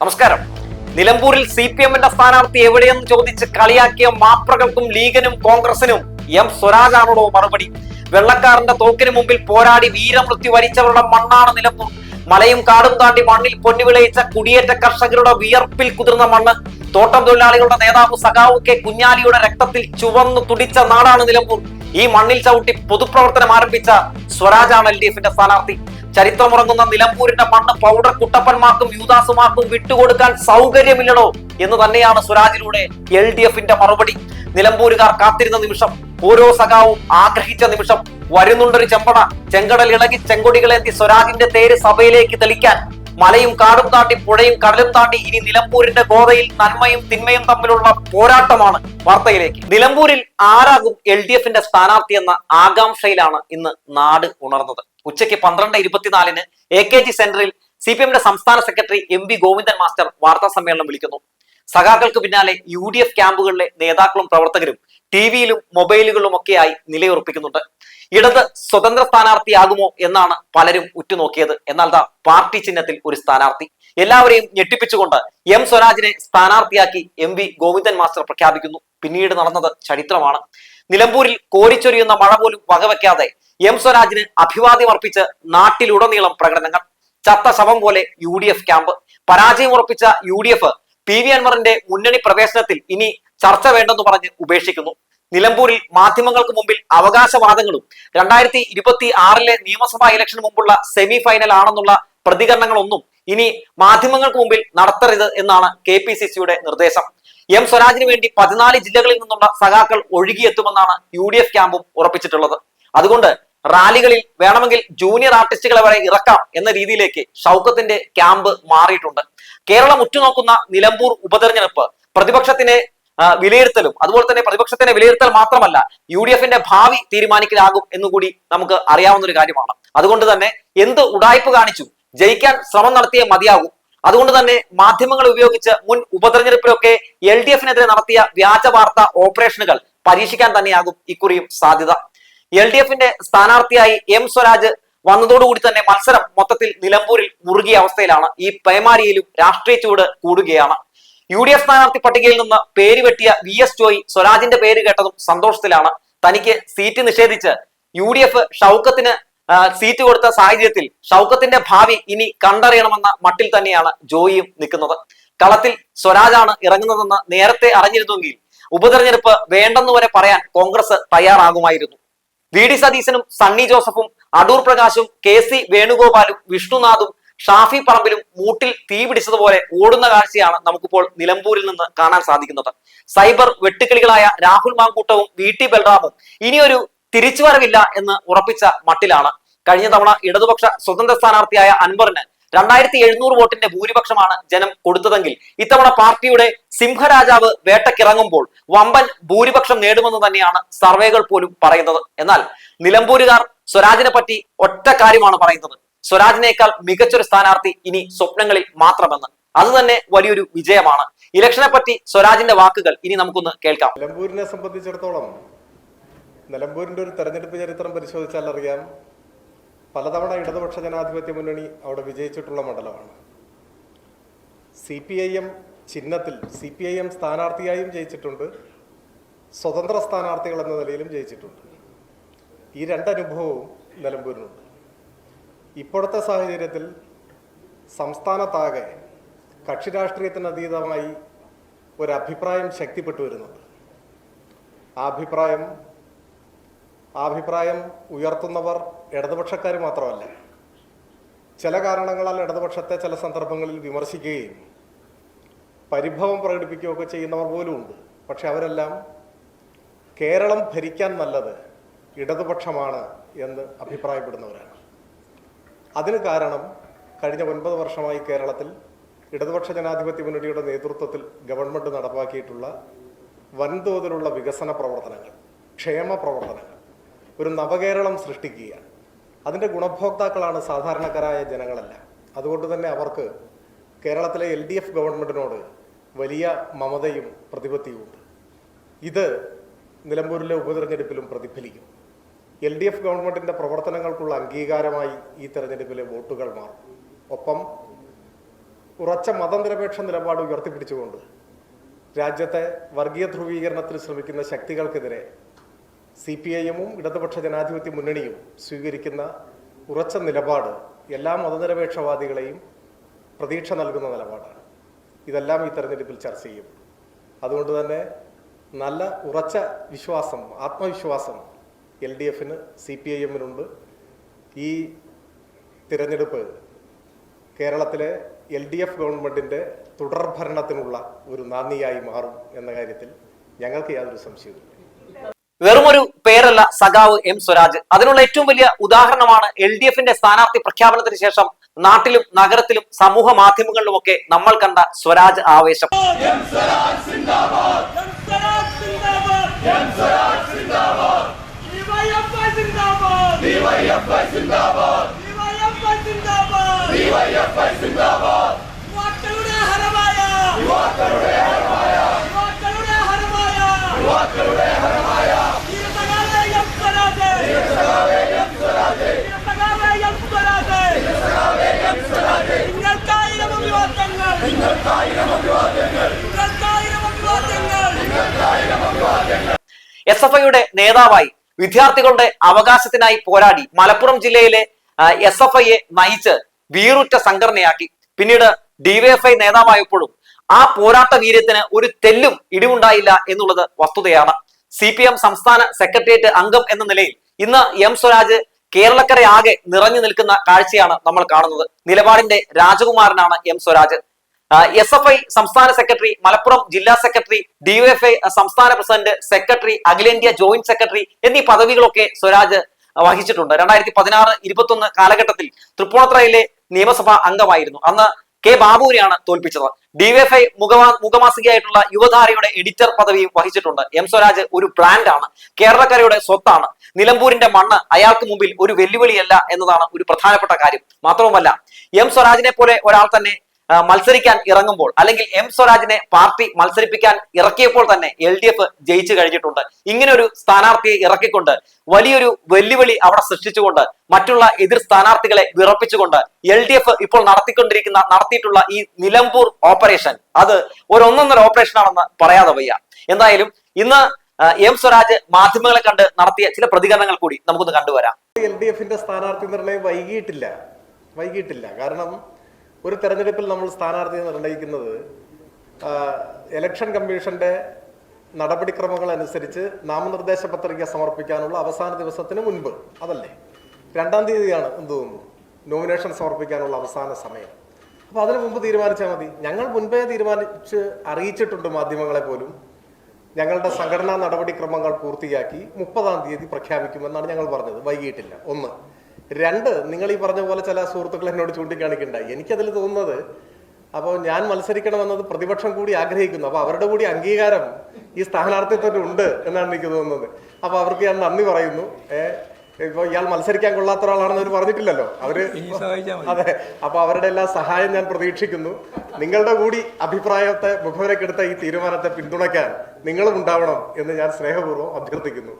നമസ്കാരം. നിലമ്പൂരിൽ C P എമ്മിന്റെ സ്ഥാനാർത്ഥി എവിടെയെന്ന് ചോദിച്ച് കളിയാക്കിയ മാപ്രകൾക്കും ലീഗിനും കോൺഗ്രസിനും എം സ്വരാജാണോ മറുപടി? വെള്ളക്കാരന്റെ തോക്കിന് മുമ്പിൽ പോരാടി വീരമൃത്യു വരിച്ചവരുടെ മണ്ണാണ് നിലമ്പൂർ. മലയും കാടും താണ്ടി മണ്ണിൽ പൊന്നുവിളയിച്ച കുടിയേറ്റ കർഷകരുടെ വിയർപ്പിൽ കുതിർന്ന മണ്ണ്. തോട്ടം തൊഴിലാളികളുടെ നേതാവ് സഖാവ് കെ കുഞ്ഞാലിയുടെ രക്തത്തിൽ ചുവന്നു തുടിച്ച നാടാണ് നിലമ്പൂർ. ഈ മണ്ണിൽ ചവിട്ടി പൊതുപ്രവർത്തനം ആരംഭിച്ച സ്വരാജാണ് എൽ ഡി എഫിന്റെ സ്ഥാനാർത്ഥി. ചരിത്രമുറങ്ങുന്ന നിലമ്പൂരിന്റെ മണ്ണ് പൗഡർ കുട്ടപ്പന്മാർക്കും യൂദാസുമാർക്കും വിട്ടുകൊടുക്കാൻ സൗകര്യമില്ലടോ എന്ന് തന്നെയാണ് സ്വരാജിലൂടെ എൽ ഡി എഫിന്റെ മറുപടി. നിലമ്പൂരുകാർ കാത്തിരുന്ന നിമിഷം ഓരോ സഖാവും ആഗ്രഹിച്ച നിമിഷം വരുന്നുണ്ടൊരു ചെമ്പട. ചെങ്കടൽ ഇളകി ചെങ്കൊടികളെത്തി സ്വരാജിന്റെ തേര് സഭയിലേക്ക് തെളിക്കാൻ മലയും കാടും താണ്ടി പുഴയും കടലും താണ്ടി ഇനി നിലമ്പൂരിന്റെ ഗോതയിൽ നന്മയും തിന്മയും തമ്മിലുള്ള പോരാട്ടമാണ് വാർത്തയിലേക്ക്. നിലമ്പൂരിൽ ആരാകും എൽ ഡി എഫിന്റെ സ്ഥാനാർത്ഥി എന്ന ആകാംക്ഷയിലാണ് ഇന്ന് നാട് ഉണർന്നത്. ഉച്ചയ്ക്ക് പന്ത്രണ്ട് ഇരുപത്തിനാലിന് എ കെ ജി സെന്ററിൽ സി പി എമ്മിന്റെ സംസ്ഥാന secretary M V Govindan master വാർത്താ സമ്മേളനം വിളിക്കുന്നു. സഖാക്കൾക്ക് പിന്നാലെ യു ഡി എഫ് ക്യാമ്പുകളിലെ നേതാക്കളും പ്രവർത്തകരും ടി വിയിലും മൊബൈലുകളിലും ഒക്കെയായി നിലയുറപ്പിക്കുന്നുണ്ട്. ഇടത് സ്വതന്ത്ര സ്ഥാനാർത്ഥിയാകുമോ എന്നാണ് പലരും ഉറ്റുനോക്കിയത്. എന്നാൽ ദാ പാർട്ടി ചിഹ്നത്തിൽ ഒരു സ്ഥാനാർത്ഥി. എല്ലാവരെയും ഞെട്ടിപ്പിച്ചുകൊണ്ട് എം സ്വരാജിനെ സ്ഥാനാർത്ഥിയാക്കി എം വി ഗോവിന്ദൻ മാസ്റ്റർ പ്രഖ്യാപിക്കുന്നു. പിന്നീട് നടന്നത് ചരിത്രമാണ്. നിലമ്പൂരിൽ കോരിച്ചൊരിയുന്ന മഴ പോലും വകവെക്കാതെ എം സ്വരാജിന് അഭിവാദ്യം അർപ്പിച്ച് നാട്ടിലുടനീളം പ്രകടനങ്ങൾ. ചത്ത ശവം പോലെ യു ഡി എഫ് ക്യാമ്പ്. പരാജയം ഉറപ്പിച്ച U D F P V അൻവറിന്റെ മുന്നണി പ്രവേശനത്തിൽ ഇനി ചർച്ച വേണ്ടെന്ന് പറഞ്ഞ് ഉപേക്ഷിക്കുന്നു. നിലമ്പൂരിൽ മാധ്യമങ്ങൾക്ക് മുമ്പിൽ അവകാശവാദങ്ങളും. രണ്ടായിരത്തി ഇരുപത്തി ആറിലെ നിയമസഭാ ഇലക്ഷന് മുമ്പുള്ള സെമി ഫൈനൽ ആണെന്നുള്ള പ്രതികരണങ്ങളൊന്നും ഇനി മാധ്യമങ്ങൾക്ക് മുമ്പിൽ നടത്തരുത് എന്നാണ് കെ പി സി സിയുടെ നിർദ്ദേശം. എം സ്വരാജിന് വേണ്ടി പതിനാല് ജില്ലകളിൽ നിന്നുള്ള സഖാക്കൾ ഒഴുകിയെത്തുമെന്നാണ് യു ഡി എഫ് ക്യാമ്പും ഉറപ്പിച്ചിട്ടുള്ളത്. അതുകൊണ്ട് റാലികളിൽ വേണമെങ്കിൽ ജൂനിയർ ആർട്ടിസ്റ്റുകളെ വരെ ഇറക്കാം എന്ന രീതിയിലേക്ക് ഷൗക്കത്തിന്റെ ക്യാമ്പ് മാറിയിട്ടുണ്ട്. കേരളം ഉറ്റുനോക്കുന്ന നിലമ്പൂർ ഉപതെരഞ്ഞെടുപ്പ് പ്രതിപക്ഷത്തിനെ വിലയിരുത്തലും അതുപോലെ തന്നെ പ്രതിപക്ഷത്തിന്റെ വിലയിരുത്തൽ മാത്രമല്ല യു ഡി എഫിന്റെ ഭാവി തീരുമാനിക്കലാകും എന്നുകൂടി നമുക്ക് അറിയാവുന്ന ഒരു കാര്യമാണ്. അതുകൊണ്ട് തന്നെ എന്ത് ഉടായ്പ കാണിച്ചു ജയിക്കാൻ ശ്രമം നടത്തിയ മതിയാകും. അതുകൊണ്ട് തന്നെ മാധ്യമങ്ങൾ ഉപയോഗിച്ച് മുൻ ഉപതെരഞ്ഞെടുപ്പിലൊക്കെ എൽ ഡി എഫിനെതിരെ നടത്തിയ വ്യാജ വാർത്ത ഓപ്പറേഷനുകൾ പരീക്ഷിക്കാൻ തന്നെയാകും ഇക്കുറിയും സാധ്യത. എൽ ഡി എഫിന്റെ സ്ഥാനാർത്ഥിയായി എം സ്വരാജ് വന്നതോടുകൂടി തന്നെ മത്സരം മൊത്തത്തിൽ നിലമ്പൂരിൽ മുറുകിയ അവസ്ഥയിലാണ്. ഈ പേമാരിയിലും രാഷ്ട്രീയ ചൂട് കൂടുകയാണ്. യു ഡി എഫ് സ്ഥാനാർത്ഥി പട്ടികയിൽ നിന്ന് പേര് വെട്ടിയ വി എസ് ജോയി സ്വരാജിന്റെ പേര് കേട്ടതും സന്തോഷത്തിലാണ്. തനിക്ക് സീറ്റ് നിഷേധിച്ച് യു ഡി എഫ് ഷൗക്കത്തിന് സീറ്റ് കൊടുത്ത സാഹചര്യത്തിൽ ഷൗക്കത്തിന്റെ ഭാവി ഇനി കണ്ടറിയണമെന്ന മട്ടിൽ തന്നെയാണ് ജോയിയും നിൽക്കുന്നത്. കളത്തിൽ സ്വരാജാണ് ഇറങ്ങുന്നതെന്ന് നേരത്തെ അറിഞ്ഞിരുന്നുവെങ്കിൽ ഉപതെരഞ്ഞെടുപ്പ് വേണ്ടെന്ന് വരെ പറയാൻ കോൺഗ്രസ് തയ്യാറാകുമായിരുന്നു. വി ഡി സതീശനും സണ്ണി ജോസഫും അടൂർ പ്രകാശും കെ സി വേണുഗോപാലും വിഷ്ണുനാഥും ഷാഫി പറമ്പിലും മൂട്ടിൽ തീ പിടിച്ചതുപോലെ ഓടുന്ന കാഴ്ചയാണ് നമുക്കിപ്പോൾ നിലമ്പൂരിൽ നിന്ന് കാണാൻ സാധിക്കുന്നത്. സൈബർ വെട്ടുക്കിളികളായ രാഹുൽ മാങ്കൂട്ടവും വി ടി ബൽറാമും ഇനിയൊരു തിരിച്ചുവരവില്ല എന്ന് ഉറപ്പിച്ച മട്ടിലാണ്. കഴിഞ്ഞ തവണ ഇടതുപക്ഷ സ്വതന്ത്ര സ്ഥാനാർത്ഥിയായ അൻവറിന് രണ്ടായിരത്തി എഴുന്നൂറ് വോട്ടിന്റെ ഭൂരിപക്ഷമാണ് ജനം കൊടുത്തതെങ്കിൽ ഇത്തവണ പാർട്ടിയുടെ സിംഹരാജാവ് വേട്ടക്കിറങ്ങുമ്പോൾ വമ്പൻ ഭൂരിപക്ഷം നേടുമെന്ന് തന്നെയാണ് സർവേകൾ പോലും പറയുന്നത്. എന്നാൽ നിലമ്പൂരുകാർ സ്വരാജിനെ പറ്റി ഒറ്റ കാര്യമാണ് പറയുന്നത്. സ്വരാജിനേക്കാൾ മികച്ചൊരു സ്ഥാനാർത്ഥി ഇനി സ്വപ്നങ്ങളിൽ മാത്രമെന്ന്. അത് തന്നെ വലിയൊരു വിജയമാണ്. ഇലക്ഷനെ പറ്റി സ്വരാജിന്റെ വാക്കുകൾ ഇനി നമുക്കൊന്ന് കേൾക്കാം. നിലമ്പൂരിനെ സംബന്ധിച്ചിടത്തോളം നിലമ്പൂരിന്റെ ഒരു തെരഞ്ഞെടുപ്പ് ചരിത്രം പരിശോധിച്ചാൽ അറിയാം. പലതവണ ഇടതുപക്ഷ ജനാധിപത്യ മുന്നണി അവിടെ വിജയിച്ചിട്ടുള്ള മണ്ഡലമാണ്. സി പി ഐ എം ചിഹ്നത്തിൽ സി പി ഐ എം സ്ഥാനാർത്ഥിയായും ജയിച്ചിട്ടുണ്ട്. സ്വതന്ത്ര സ്ഥാനാർത്ഥികൾ എന്ന നിലയിലും ജയിച്ചിട്ടുണ്ട്. ഈ രണ്ടനുഭവവും നിലമ്പൂരിനുണ്ട്. ഇപ്പോഴത്തെ സാഹചര്യത്തിൽ സംസ്ഥാനത്താകെ കക്ഷി രാഷ്ട്രീയത്തിന് അതീതമായി ഒരു അഭിപ്രായം ശക്തിപ്പെട്ടു വരുന്നുണ്ട്. ആ അഭിപ്രായം ആ അഭിപ്രായം ഉയർത്തുന്നവർ ഇടതുപക്ഷക്കാർ മാത്രമല്ല ചില കാരണങ്ങളാൽ ഇടതുപക്ഷത്തെ ചില സന്ദർഭങ്ങളിൽ വിമർശിക്കുകയും പരിഭവം പ്രകടിപ്പിക്കുകയൊക്കെ ചെയ്യുന്നവർ പോലും ഉണ്ട്. പക്ഷെ അവരെല്ലാം കേരളം ഭരിക്കാൻ നല്ലത് ഇടതുപക്ഷമാണ് എന്ന് അഭിപ്രായപ്പെടുന്നവരാണ്. അതിന് കാരണം കഴിഞ്ഞ ഒൻപത് വർഷമായി കേരളത്തിൽ ഇടതുപക്ഷ ജനാധിപത്യ മുന്നണിയുടെ നേതൃത്വത്തിൽ ഗവൺമെന്റ് നടപ്പാക്കിയിട്ടുള്ള വൻതോതിലുള്ള വികസന പ്രവർത്തനങ്ങൾ ക്ഷേമ പ്രവർത്തനങ്ങൾ ഒരു നവകേരളം സൃഷ്ടിക്കുകയാണ്. അതിന്റെ ഗുണഭോക്താക്കളാണ് സാധാരണക്കാരായ ജനങ്ങളല്ല. അതുകൊണ്ട് തന്നെ അവർക്ക് കേരളത്തിലെ എൽ ഡി എഫ് ഗവൺമെന്റിനോട് വലിയ മമതയും പ്രതിപത്തിയുമുണ്ട്. ഇത് നിലമ്പൂരിലെ ഉപതെരഞ്ഞെടുപ്പിലും പ്രതിഫലിക്കും. എൽ ഡി എഫ് ഗവൺമെന്റിന്റെ പ്രവർത്തനങ്ങൾക്കുള്ള അംഗീകാരമായി ഈ തെരഞ്ഞെടുപ്പിലെ വോട്ടുകൾ മാറും. ഒപ്പം ഉറച്ച മതനിരപേക്ഷ നിലപാട് ഉയർത്തിപ്പിടിച്ചുകൊണ്ട് രാജ്യത്തെ വർഗീയ ധ്രുവീകരണത്തിന് ശ്രമിക്കുന്ന ശക്തികൾക്കെതിരെ സി പി ഐഎമ്മും ഇടതുപക്ഷ ജനാധിപത്യ മുന്നണിയും സ്വീകരിക്കുന്ന ഉറച്ച നിലപാട് എല്ലാ മതനിരപേക്ഷവാദികളെയും പ്രതീക്ഷ നൽകുന്ന നിലപാടാണ്. ഇതെല്ലാം ഈ തെരഞ്ഞെടുപ്പിൽ ചർച്ച ചെയ്യും. അതുകൊണ്ട് തന്നെ നല്ല ഉറച്ച വിശ്വാസം ആത്മവിശ്വാസം എൽ ഡി എഫിന് സി പി ഐ എമ്മിനുണ്ട്. ഈ തിരഞ്ഞെടുപ്പ് കേരളത്തിലെ എൽ ഡി എഫ് ഗവൺമെന്റിന്റെ തുടർഭരണത്തിനുള്ള ഒരു നാന്ദിയായി മാറും എന്ന കാര്യത്തിൽ ഞങ്ങൾക്ക് യാതൊരു സംശയവുമില്ല. വെറുമൊരു പേരല്ല സഖാവ് എം സ്വരാജ്. അതിനുള്ള ഏറ്റവും വലിയ ഉദാഹരണമാണ് എൽ ഡി എഫിന്റെ സ്ഥാനാർത്ഥി പ്രഖ്യാപനത്തിന് ശേഷം നാട്ടിലും നഗരത്തിലും സമൂഹ മാധ്യമങ്ങളിലും ഒക്കെ നമ്മൾ കണ്ട സ്വരാജ് ആവേശം. എം സ്വരാജ് സിന്ദാബാദ് എം സ്വരാജ് സിന്ദാബാദ് ഡിവൈഎഫ്ഐ സിന്ദാബാദ് ഡിവൈഎഫ്ഐ സിന്ദാബാദ്. ഡിവൈഎഫ്ഐ സിന്ദാബാദ്. ഡിവൈഎഫ്ഐ സിന്ദാബാദ്. യുവാക്കളുടെ ഹരമായ യുവാക്കളുടെ ഹരമായ യുവാക്കളുടെ ഹരമായ യുവാക്കളുടെ ഹരമായ ധീരസഖാവേ എം സ്വരാജ്. ധീരസഖാവേ എം സ്വരാജ്. ധീരസഖാവേ എം സ്വരാജ്. ധീരസഖാവേ എം സ്വരാജ്. നിങ്ങൾക്കായിരം അഭിവാദ്യങ്ങൾ. നിങ്ങൾക്കായിരം അഭിവാദ്യങ്ങൾ. നിങ്ങൾക്കായിരം അഭിവാദ്യങ്ങൾ. നിങ്ങൾക്കായിരം അഭിവാദ്യങ്ങൾ. എസ് എഫ് ഐയുടെ നേതാവായി വിദ്യാർത്ഥികളുടെ അവകാശത്തിനായി പോരാടി മലപ്പുറം ജില്ലയിലെ എസ് എഫ് ഐയെ നയിച്ച് വീറുറ്റ സംഘടനയാക്കി. പിന്നീട് ഡിവൈഎഫ്ഐ നേതാവായപ്പോഴും ആ പോരാട്ട വീര്യത്തിന് ഒരു തെല്ലും ഇടിവുണ്ടായില്ല എന്നുള്ളത് വസ്തുതയാണ്. സി പി എം സംസ്ഥാന സെക്രട്ടേറിയറ്റ് അംഗം എന്ന നിലയിൽ ഇന്ന് എം സ്വരാജ് കേരളക്കരയാകെ നിറഞ്ഞു നിൽക്കുന്ന കാഴ്ചയാണ് നമ്മൾ കാണുന്നത്. നിലപാടിന്റെ രാജകുമാരനാണ് M Swaraj. S F I സംസ്ഥാന സെക്രട്ടറി മലപ്പുറം ജില്ലാ സെക്രട്ടറി ഡിവൈഎഫ്ഐ സംസ്ഥാന പ്രസിഡന്റ് സെക്രട്ടറി അഖിലേന്ത്യാ ജോയിന്റ് സെക്രട്ടറി എന്നീ പദവികളൊക്കെ സ്വരാജ് വഹിച്ചിട്ടുണ്ട്. രണ്ടായിരത്തി പതിനാറ് ഇരുപത്തി ഒന്ന് കാലഘട്ടത്തിൽ തൃപ്പൂണിത്തറയിലെ നിയമസഭാ അംഗമായിരുന്നു. അന്ന് കെ ബാബുവിനെയാണ് തോൽപ്പിച്ചത്. ഡിവൈഎഫ്ഐ മുഖമാ മുഖമാസികയായിട്ടുള്ള യുവധാരയുടെ എഡിറ്റർ പദവിയും വഹിച്ചിട്ടുണ്ട്. എം സ്വരാജ് ഒരു ബ്രാൻഡാണ് കേരളക്കരയുടെ സ്വത്താണ്. നിലമ്പൂരിന്റെ മണ്ണ് അയാൾക്ക് മുമ്പിൽ ഒരു വെല്ലുവിളിയല്ല എന്നതാണ് ഒരു പ്രധാനപ്പെട്ട കാര്യം. മാത്രവുമല്ല എം സ്വരാജിനെ പോലെ ഒരാൾ തന്നെ മത്സരിക്കാൻ ഇറങ്ങുമ്പോൾ അല്ലെങ്കിൽ എം സ്വരാജിനെ പാർട്ടി മത്സരിപ്പിക്കാൻ ഇറക്കിയപ്പോൾ തന്നെ എൽ ഡി എഫ് ജയിച്ചു കഴിഞ്ഞിട്ടുണ്ട്. ഇങ്ങനെ ഒരു സ്ഥാനാർത്ഥിയെ ഇറക്കിക്കൊണ്ട് വലിയൊരു വെല്ലുവിളി അവിടെ സൃഷ്ടിച്ചുകൊണ്ട് മറ്റുള്ള എതിർ സ്ഥാനാർത്ഥികളെ വിറപ്പിച്ചുകൊണ്ട് എൽ ഡി എഫ് ഇപ്പോൾ നടത്തിക്കൊണ്ടിരിക്കുന്ന നടത്തിയിട്ടുള്ള ഈ നിലമ്പൂർ ഓപ്പറേഷൻ. അത് ഒരു ഒന്നൊന്നര ഓപ്പറേഷൻ ആണെന്ന് പറയാതെ വയ്യ. എന്തായാലും ഇന്ന് എം സ്വരാജ് മാധ്യമങ്ങളെ കണ്ട് നടത്തിയ ചില പ്രതികരണങ്ങൾ കൂടി നമുക്കൊന്ന് കണ്ടുവരാം. എൽ ഡി എഫിന്റെ സ്ഥാനാർത്ഥി നിർണയം വൈകിട്ടില്ല വൈകിട്ടില്ല കാരണം ഒരു തെരഞ്ഞെടുപ്പിൽ നമ്മൾ സ്ഥാനാർത്ഥിയെ നിർണയിക്കുന്നത് ഇലക്ഷൻ കമ്മീഷന്റെ നടപടിക്രമങ്ങൾ അനുസരിച്ച് നാമനിർദ്ദേശ പത്രിക സമർപ്പിക്കാനുള്ള അവസാന ദിവസത്തിന് മുൻപ് അതല്ലേ? രണ്ടാം തീയതിയാണ് എന്ത് തോന്നുന്നു? നോമിനേഷൻ സമർപ്പിക്കാനുള്ള അവസാന സമയം. അപ്പോൾ അതിനു മുമ്പ് തീരുമാനിച്ചാൽ മതി. ഞങ്ങൾ മുൻപേ തീരുമാനിച്ച് അറിയിച്ചിട്ടുണ്ട് മാധ്യമങ്ങളെ പോലും. ഞങ്ങളുടെ സംഘടനാ നടപടിക്രമങ്ങൾ പൂർത്തിയാക്കി മുപ്പതാം തീയതി പ്രഖ്യാപിക്കുമെന്നാണ് ഞങ്ങൾ പറഞ്ഞത്. വൈകിട്ടില്ല. ഒന്ന്. രണ്ട് നിങ്ങൾ ഈ പറഞ്ഞ പോലെ ചില സുഹൃത്തുക്കൾ എന്നോട് ചൂണ്ടിക്കാണിക്കണ്ടായി എനിക്കതിൽ തോന്നുന്നത് അപ്പോൾ ഞാൻ മത്സരിക്കണമെന്നത് പ്രതിപക്ഷം കൂടി ആഗ്രഹിക്കുന്നു. അപ്പോൾ അവരുടെ കൂടി അംഗീകാരം ഈ സ്ഥാനാർത്ഥിത്വത്തിന് ഉണ്ട് എന്നാണ് എനിക്ക് തോന്നുന്നത്. അപ്പോൾ അവർക്ക് ഞാൻ നന്ദി പറയുന്നു. ഇപ്പോൾ ഇയാൾ മത്സരിക്കാൻ കൊള്ളാത്ത ഒരാളാണെന്ന് അവർ പറഞ്ഞിട്ടില്ലല്ലോ. അവർ അതെ. അപ്പോൾ അവരുടെ എല്ലാ സഹായം ഞാൻ പ്രതീക്ഷിക്കുന്നു. നിങ്ങളുടെ കൂടി അഭിപ്രായത്തെ മുഖവരക്കെടുത്ത ഈ തീരുമാനത്തെ പിന്തുണയ്ക്കാൻ നിങ്ങളും ഉണ്ടാവണം എന്ന് ഞാൻ സ്നേഹപൂർവം അഭ്യർത്ഥിക്കുന്നു.